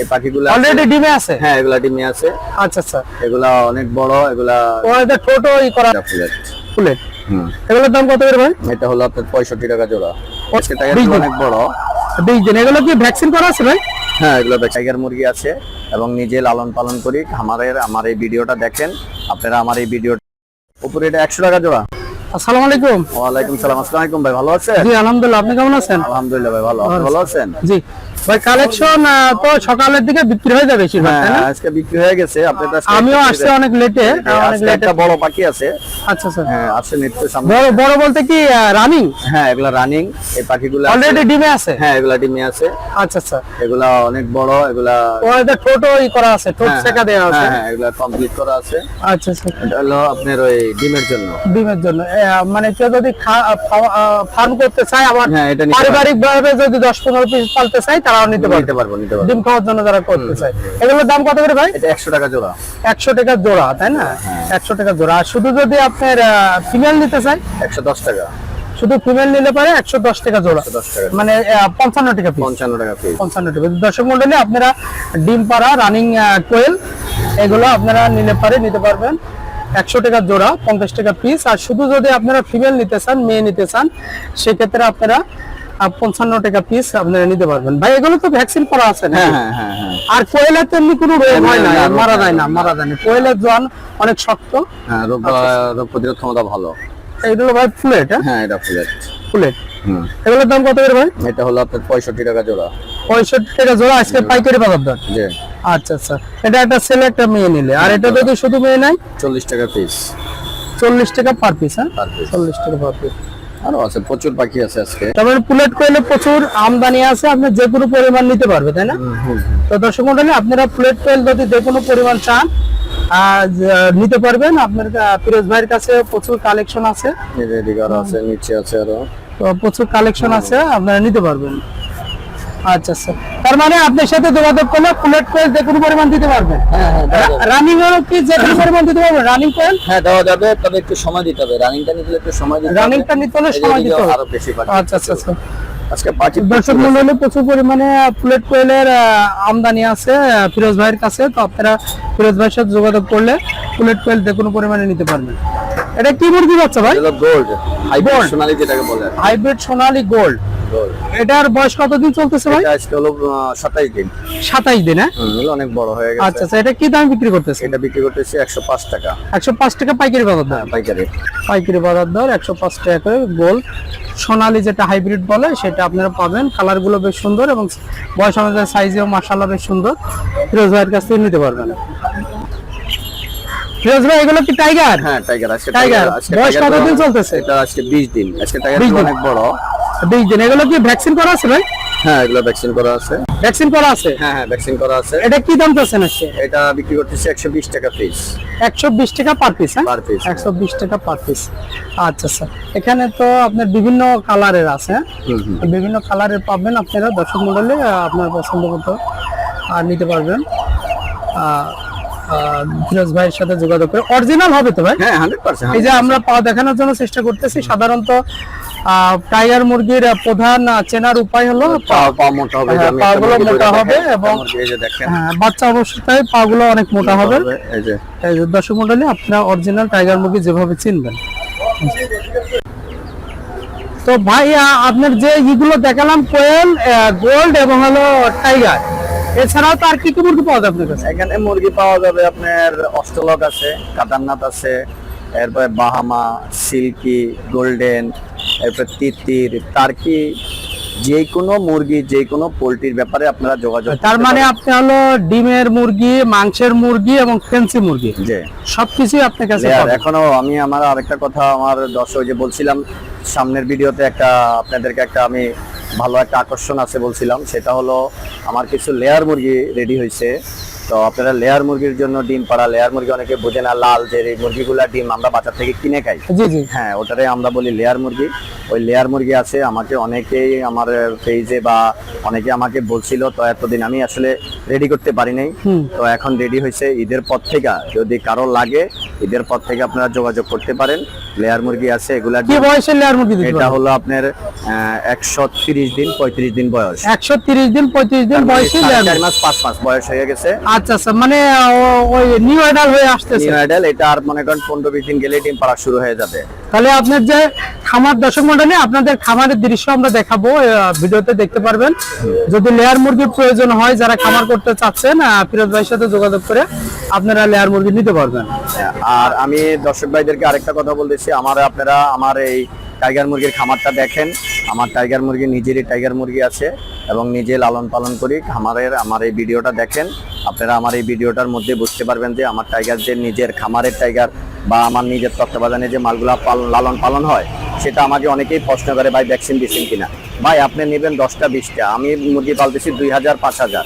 এই পাখিগুলো অলরেডি ডিমে আছে? হ্যাঁ এগুলা ডিমে আছে। আচ্ছা আচ্ছা। এগুলা অনেক বড় এগুলা ছোট ই করা ফুলের। ফুলেট হুম। এগুলোর দাম কত করে ভাই? এটা হলো আপনার পঁয়ষট্টি টাকা জোড়া। আজকে টাইগার অনেক বড়। দিন। এগুলো কি ভ্যাকসিন করা আছে ভাই? হ্যাঁ এগুলো টাইগার মুরগি আছে এবং নিজে লালন পালন করি। খামারের আমার এই ভিডিওটা দেখেন। আপনারা আমার এই ভিডিও উপরে এটা একশো টাকা জোড়া। আসসালামু আলাইকুম। ওয়ালাইকুম সালাম। আসসালামু আলাইকুম ভাই ভালো আছেন? জি আলহামদুলিল্লাহ। আপনি কেমন আছেন? আলহামদুলিল্লাহ ভাই ভালো। আপনি ভালো আছেন? জি। ভাই কালেকশন তো সকালের দিকে বিক্রি হয়ে যাবে বেশিরভাগ হ্যাঁ আজকে বিক্রি হয়ে গেছে আপনি আমিও আসছি অনেক লেটে অনেক লেটে একটা বড় পাখি আছে। আচ্ছা আচ্ছা। হ্যাঁ আছে নিত্য সামনে। বড় বড় বলতে কি রানিং হ্যাঁ এগুলা রানিং এই পাখিগুলো অলরেডি ডিমে আছে? হ্যাঁ এগুলা ডিমে আছে। আচ্ছা আচ্ছা। এগুলা অনেক বড় এগুলা ছোট ই করা আছে হ্যাঁ, শেখা দেওয়া আছে। হ্যাঁ হ্যাঁ এগুলা কমপ্লিট করা আছে। আচ্ছা আচ্ছা। এটা হলো আপনার ওই ডিমের জন্য। ডিমের জন্য। মানে কেউ যদি ফার্ম করতে চায় আবার হ্যাঁ, পারিবারিক ভাবে যদি দশ পনেরো পিস পালতে চায় তারাও নিতে পারবে। নিতে পারব নিতে পারব। ডিম খাওয়ার জন্য যারা করতে চায়। এগুলোর দাম কত করে ভাই? এটা টাকা জোড়া। একশো টাকা জোড়া তাই না? হ্যাঁ। একশো টাকা জোড়া। আর শুধু যদি আপনার ফিমেল নিতে টাকা। শুধু ফিমেল নিলে পারে একশো দশ টাকা জোড়া। মানে পঞ্চান্ন টাকা পঞ্চান্ন টাকা পঞ্চান্ন টাকা দর্শক মন্ডলী আপনারা ডিম পাড়া রানিং কোয়েল এগুলো আপনারা নিলে পারে নিতে পারবেন। একশো টাকা জোড়া পঞ্চাশ টাকা পিস আর শুধু যদি আপনারা ফিমেল নিতে চান মেয়ে নিতে চান সেক্ষেত্রে আপনারা পঞ্চান্ন টাকা পিস আপনারা নিতে পারবেন। ভাই এগুলো তো ভ্যাকসিন করা আছে না হ্যাঁ হ্যাঁ হ্যাঁ হ্যাঁ। আর কোয়েলের তো এমনি কোনো রোগ হয় না মারা যায় না মারা যায় না। কোয়েলের জন অনেক শক্ত। হ্যাঁ রোগ রোগ প্রতিরোধ ক্ষমতা ভালো। এগুলো ভাই ফুলেট হ্যাঁ? হ্যাঁ এটা ফুলেট। হুম। এগুলোর দাম কত করে ভাই? এটা হলো আপনার পঁয়ষট্টি টাকা জোড়া। পঁয়ষট্টি টাকা জোড়া আজকে পাইকারি বাজার দর। জি। আচ্ছা আচ্ছা। এটা একটা ছেলে একটা মেয়ে নিলে। আর এটা যদি শুধু মেয়ে নাই? চল্লিশ টাকা পিস চল্লিশ টাকা পার পিস হ্যাঁ? চল্লিশ টাকা পার পিস আরও আছে প্রচুর পাখি আছে আজকে। তারপরে পুলেট কোয়েলে প্রচুর আমদানি আছে আপনি যে কোনো পরিমাণ নিতে পারবে তাই না? তো দর্শক মন্ডলী আপনারা প্লেট কোয়েল যদি যে কোনো পরিমাণ চান আজ নিতে পারবেন। আপনার ফিরোজ ভাইয়ের কাছে প্রচুর কালেকশন আছে। আছে নিচে আছে আরও। তো প্রচুর কালেকশন আছে আপনারা নিতে পারবেন। আচ্ছা আচ্ছা। তার মানে আপনার সাথে যোগাযোগ করলে কোয়েল যে কোনো পরিমাণ দিতে পারবেন হ্যাঁ হ্যাঁ রানিং এরও কি যে কোনো পরিমাণ দিতে পারবেন রানিং কোয়েল হ্যাঁ দেওয়া যাবে তবে একটু সময় দিতে হবে। রানিংটা নিতে একটু সময় দিতে হবে। রানিংটা নিতে হলে সময় দিতে হবে। আরও বেশি আচ্ছা আচ্ছা আচ্ছা। আজকে দর্শক প্রচুর পরিমাণে প্লেট কোয়েলের আমদানি আছে ফিরোজ ভাইয়ের কাছে। তো আপনারা ফিরোজ ভাইয়ের সাথে যোগাযোগ করলে প্লেট কোয়েল যে কোনো পরিমাণে নিতে পারবেন। এটা কি মুরগি বাচ্চা ভাই? Gold hybrid. সোনালী যেটাকে বলে। হাইব্রিড সোনালী গোল্ড এটার বয়স কতদিন চলতেছে ভাই? আজকে হলো সাতাইশ দিন। সাতাইশ দিন হ্যাঁ? অনেক বড় হয়ে গেছে। আচ্ছা আচ্ছা এটা কি দাম বিক্রি করতেছে? এটা বিক্রি করতেছি একশো পাঁচ টাকা। একশো পাঁচ টাকা পাইকারি বাজার দর? হ্যাঁ পাইকারি। পাইকারি বাজার দর একশো পাঁচ টাকা করে গোল। সোনালী যেটা হাইব্রিড বলে সেটা আপনারা পাবেন। কালারগুলো বেশ সুন্দর এবং বয়স অনুযায়ী সাইজেও মাসাল্লাহ বেশ সুন্দর। ফিরোজ ভাইয়ের কাছ থেকে নিতে পারবেন। ফিরোজ ভাই এগুলো কি টাইগার? হ্যাঁ টাইগার। আজকে আজকে বয়স কতদিন চলতেছে? এটা আজকে বিশ দিন। আজকে টাইগার অনেক বড়। দিন এগুলো কি ভ্যাকসিন করা আছে ভাই? হ্যাঁ এগুলো ভ্যাকসিন করা আছে। ভ্যাকসিন করা আছে? হ্যাঁ হ্যাঁ ভ্যাকসিন করা আছে। এটা কি দাম চাচ্ছেন আজকে? এটা বিক্রি করতেছি একশো বিশ টাকা পিস একশো বিশ টাকা পার পিস হ্যাঁ? Piece, একশো বিশ টাকা পার পিস আচ্ছা আচ্ছা। এখানে তো আপনার বিভিন্ন কালারের আছে হ্যাঁ? বিভিন্ন কালারের পাবেন আপনারা দর্শক মন্ডলে আপনার পছন্দ মতো আর নিতে পারবেন। ফিরোজ ভাইয়ের সাথে যোগাযোগ করে। অরিজিনাল হবে তো ভাই? হ্যাঁ হান্ড্রেড পার্সেন্ট এই যে আমরা পা দেখানোর জন্য চেষ্টা করতেছি সাধারণত টাইগার মুরগির প্রধান চেনার উপায় হলো পা। পা পা মোটা হবে হ্যাঁ। এবং- হ্যাঁ, বাচ্চা অবস্থায় পা গুলো অনেক মোটা হবে এই যে দর্শক মন্ডলী আপনারা অরিজিনাল টাইগার মুরগি যেভাবে চিনবেন তো ভাই আপনার যে ইগুলো দেখালাম কোয়েল গোল্ড এবং হলো টাইগার এছাড়াও তো আর কি কি মুরগি পাওয়া যাবে আপনার কাছে এখানে মুরগি পাওয়া যাবে আপনার অষ্টলক আছে কাদারনাথ আছে এরপরে বাহামা সিল্কি গোল্ডেন এরপর তিতির টার্কি যে কোনো মুরগি যে কোনো পোলট্রির ব্যাপারে আপনারা যোগাযোগ তার মানে। আপনি হলো ডিমের মুরগি মাংসের মুরগি এবং ফেন্সি মুরগি যে সবকিছুই আপনার কাছে। এখনও আমি আমার আরেকটা কথা আমার দর্শক যে বলছিলাম সামনের ভিডিওতে একটা আপনাদেরকে একটা আমি ভালো একটা আকর্ষণ আছে বলছিলাম সেটা হলো আমার কিছু লেয়ার মুরগি রেডি হয়েছে তো আপনারা লেয়ার মুরগির জন্য ডিম পাড়া লেয়ার মুরগি অনেকে বোঝে না লাল যে মুরগিগুলা ডিম আমরা বাজার থেকে কিনে খাই। জি জি। হ্যাঁ ওটারে আমরা বলি লেয়ার মুরগি। ওই লেয়ার মুরগি আছে আমাকে অনেকেই আমার পেজে বা অনেকে আমাকে বলছিল তো এতদিন আমি আসলে রেডি করতে পারি নাই। তো এখন রেডি হয়েছে ঈদের পর থেকে যদি কারও লাগে ঈদের পর থেকে আপনারা যোগাযোগ করতে পারেন। লেয়ার মুরগি আছে এগুলা কি বয়সের লেয়ার মুরগি এটা হলো আপনার একশো তিরিশ দিন পঁয়ত্রিশ দিন বয়স। একশো তিরিশ দিন পঁয়ত্রিশ দিন বয়সী লেয়ার চার মাস পাঁচ মাস বয়স হয়ে গেছে। আচ্ছা আচ্ছা মানে ওই নিউ হয়ে আসতেছে। নিউ এটা আর মনে করেন পনেরো বিশ দিন গেলে ডিম পাড়া শুরু হয়ে যাবে। তাহলে আপনার যে খামার দর্শক মন্ডলী আপনাদের খামারের দৃশ্য আমরা দেখাবো ভিডিওতে দেখতে পারবেন। যদি লেয়ার মুরগির প্রয়োজন হয় যারা খামার করতে চাচ্ছেন ফিরোজ ভাইয়ের সাথে যোগাযোগ করে আপনারা লেয়ার মুরগি নিতে পারবেন। আর আমি দর্শক ভাইদেরকে আরেকটা কথা বলতেছি। আমার আপনারা আমার এই টাইগার মুরগির খামারটা দেখেন। আমার টাইগার মুরগি, নিজেরই টাইগার মুরগি আছে এবং নিজে লালন পালন করি খামারের আমার এই ভিডিওটা দেখেন। আপনারা আমার এই ভিডিওটার মধ্যে বুঝতে পারবেন যে আমার টাইগার যে নিজের খামারের টাইগার বা আমার নিজের তত্ত্বাবধানে যে মালগুলা লালন পালন হয়, সেটা আমাকে অনেকেই প্রশ্ন করে, ভাই ভ্যাকসিন দিচ্ছেন কিনা? ভাই, আপনি নেবেন দশটা, বিশটা। আমি মুরগি পালতেছি দুই হাজার, পাঁচ হাজার।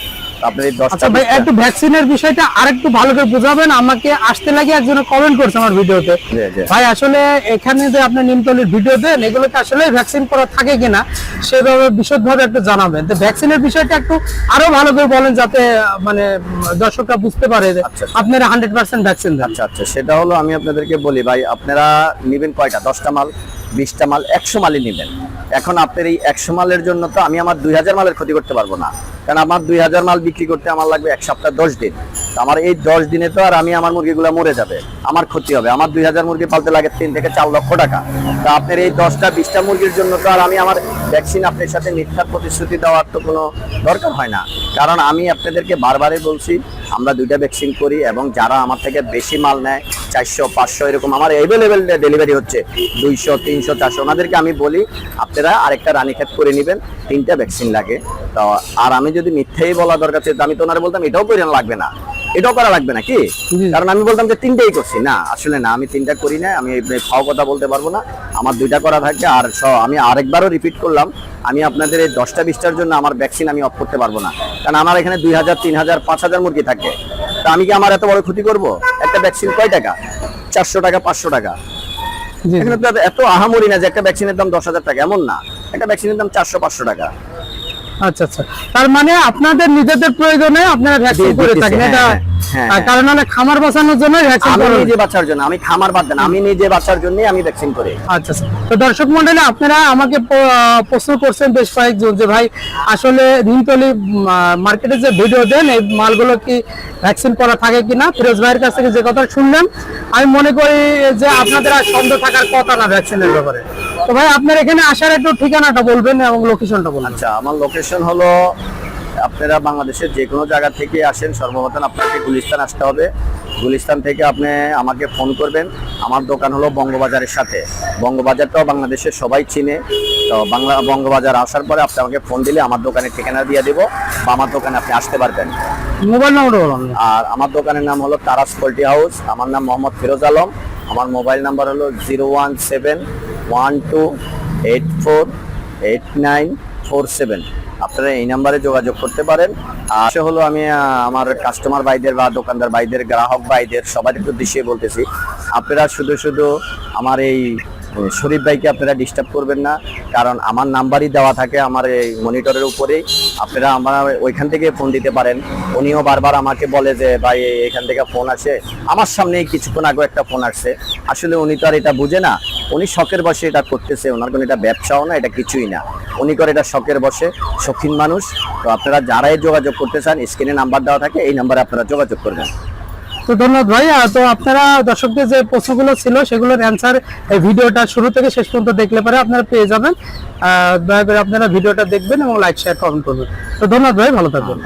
আপনি এই দশটা আচ্ছা ভাই একটু ভ্যাকসিনের বিষয়টা আরেকটু ভালো করে বুঝাবেন। আমাকে আসতে লাগে একজনে কমেন্ট করছে আমার ভিডিওতে। জি, জি। ভাই আসলে এখানে যে আপনি নিমতলির ভিডিও দেন এগুলোতে আসলে ভ্যাকসিন করা থাকে কিনা সেভাবে বিশদভাবে একটু জানাবেন। তো ভ্যাকসিনের বিষয়টা একটু আরও ভালো করে বলেন যাতে মানে দর্শকরা বুঝতে পারে যে আচ্ছা। আপনারা হান্ড্রেড পার্সেন্ট ভ্যাকসিন দেন। আচ্ছা আচ্ছা সেটা হলো আমি আপনাদেরকে বলি ভাই আপনারা নেবেন কয়টা? দশটা মাল। বিশটা মাল, একশো মালই নেবেন। এখন আপনার এই একশো মালের জন্য তো আমি আমার দুই হাজার মালের ক্ষতি করতে পারব না। কারণ আমার দুই হাজার মাল বিক্রি করতে আমার লাগবে এক সপ্তাহ দশ দিন। আমার এই দশ দিনে তো আর আমি আমার মুরগিগুলো মরে যাবে। আমার ক্ষতি হবে। আমার দুই হাজার মুরগি পালতে লাগে তিন থেকে চার লক্ষ টাকা। তা আপনার এই দশটা, বিশটা মুরগির জন্য তো আর আমি আমার ভ্যাকসিন আপনার সাথে মিথ্যা প্রতিশ্রুতি দেওয়ার তো কোনো দরকার হয় না। কারণ আমি আপনাদেরকে বারবারই বলছি আমরা দুইটা ভ্যাকসিন করি এবং যারা আমার থেকে বেশি মাল নেয়, চারশো, পাঁচশো এরকম আমার অ্যাভেলেবেল ডেলিভারি হচ্ছে, দুইশো, তিনশো, চারশো। ওনাদেরকে আমি বলি, আপনারা আরেকটা রানীক্ষেত করে নেবেন, তিনটা ভ্যাকসিন লাগে। তো, আর আমি যদি মিথ্যেই বলা দরকার ছিল আমি তো ওনারা বলতাম, এটাও করে লাগবে না। এটাও করা লাগবে না কি কারণ আমি বলতাম যে তিনটেই করছি। না আসলে না আমি তিনটা করি না আমি ফাও কথা বলতে পারব না। আমার দুইটা করা থাকবে আর আমি আরেকবারও রিপিট করলাম আমি আপনাদের এই দশটা বিশটার জন্য আমার ভ্যাকসিন আমি অফ করতে পারব না। কারণ আমার এখানে দুই হাজার তিন হাজার পাঁচ হাজার মুরগি থাকে। তা আমি কি আমার এত বড় ক্ষতি করব? একটা ভ্যাকসিন কয় টাকা? চারশো টাকা পাঁচশো টাকা। এখানে তো এত আহামরি না যে একটা ভ্যাকসিনের দাম দশ হাজার টাকা এমন না। একটা ভ্যাকসিনের দাম চারশো পাঁচশো টাকা। আচ্ছা আচ্ছা। তার মানে আপনাদের নিজেদের প্রয়োজনে আপনারা ভ্যাকসিন করে থাকেন হ্যাঁ, এটা হ্যাঁ, হ্যাঁ। কারণ হলে খামার বাঁচানোর জন্য ভ্যাকসিন আমি নিজে বাচ্চার জন্য আমি খামার বাদ দেন আমি নিজে বাচ্চার জন্যই আমি ভ্যাকসিন করি। আচ্ছা আচ্ছা। তো দর্শক মন্ডলী আপনারা আমাকে প্রশ্ন করছেন বেশ কয়েকজন যে ভাই আসলে নিমতলি মার্কেটে যে ভিডিও দেন এই মালগুলো কি ভ্যাকসিন করা থাকে কিনা? ফিরোজ ভাইয়ের কাছ থেকে যে কথা শুনলেন আমি মনে করি যে আপনাদের আর সন্দেহ থাকার কথা না ভ্যাকসিনের ব্যাপারে। তো ভাই আপনার এখানে আসার একটু ঠিকানাটা বলবেন এবং লোকেশনটা বলবেন। আচ্ছা আমার লোকেশন হলো আপনারা বাংলাদেশের যে কোনো জায়গা থেকে আসেন সর্বপ্রথম আপনাকে গুলিস্তান আসতে হবে। গুলিস্তান থেকে আপনি আমাকে ফোন করবেন। আমার দোকান হলো বঙ্গবাজারের সাথে। বঙ্গবাজারটাও বাংলাদেশের সবাই চিনে। তো বাংলা বঙ্গবাজার আসার পরে আপনি আমাকে ফোন দিলে আমার দোকানের ঠিকানা দিয়ে দেবো বা আমার দোকানে আপনি আসতে পারবেন। মোবাইল নাম্বারটা বলুন। আর আমার দোকানের নাম হলো তারাস পোল্ট্রি হাউস। আমার নাম মোহাম্মদ ফিরোজ আলম। আমার মোবাইল নাম্বার হলো zero one seven one two eight four eight nine four seven আপনারা এই নাম্বারে যোগাযোগ করতে পারেন। আর সে হলো আমি আমার কাস্টমার বাইদের বা দোকানদার বাইদের গ্রাহক বাইদের সবার দিশিয়ে বলতেছি। আপনারা শুধু শুধু আমার এই শরীফ ভাইকে আপনারা ডিস্টার্ব করবেন না, কারণ আমার নাম্বারই দেওয়া থাকে আমার এই মনিটরের উপরেই আপনারা আমার ওইখান থেকে ফোন দিতে পারেন। উনিও বারবার আমাকে বলে যে, ভাই, এখান থেকে ফোন আসে। আমার সামনেই কিছুক্ষণ আগে একটা ফোন আসছে। আসলে উনি তো আর এটা বুঝে না। উনি শখের বসে এটা করতেছে। ওনার কোনো এটা ব্যবসাও না, এটা কিছুই না। উনি করে এটা শখের বসে শৌখিন মানুষ। তো আপনারা যারাই যোগাযোগ করতে চান স্ক্রিনে নাম্বার দেওয়া থাকে, এই নাম্বারে আপনারা যোগাযোগ করবেন। তো ধন্যবাদ ভাই। তো আপনারা দর্শকদের যে প্রশ্নগুলো ছিল, সেগুলোর অ্যান্সার এই ভিডিওটা শুরু থেকে শেষ পর্যন্ত দেখলে পরে আপনারা পেয়ে যাবেন। দয়া করে আপনারা ভিডিওটা দেখবেন এবং লাইক শেয়ার কমেন্ট করবেন। তো ধন্যবাদ ভাই, ভালো থাকবেন।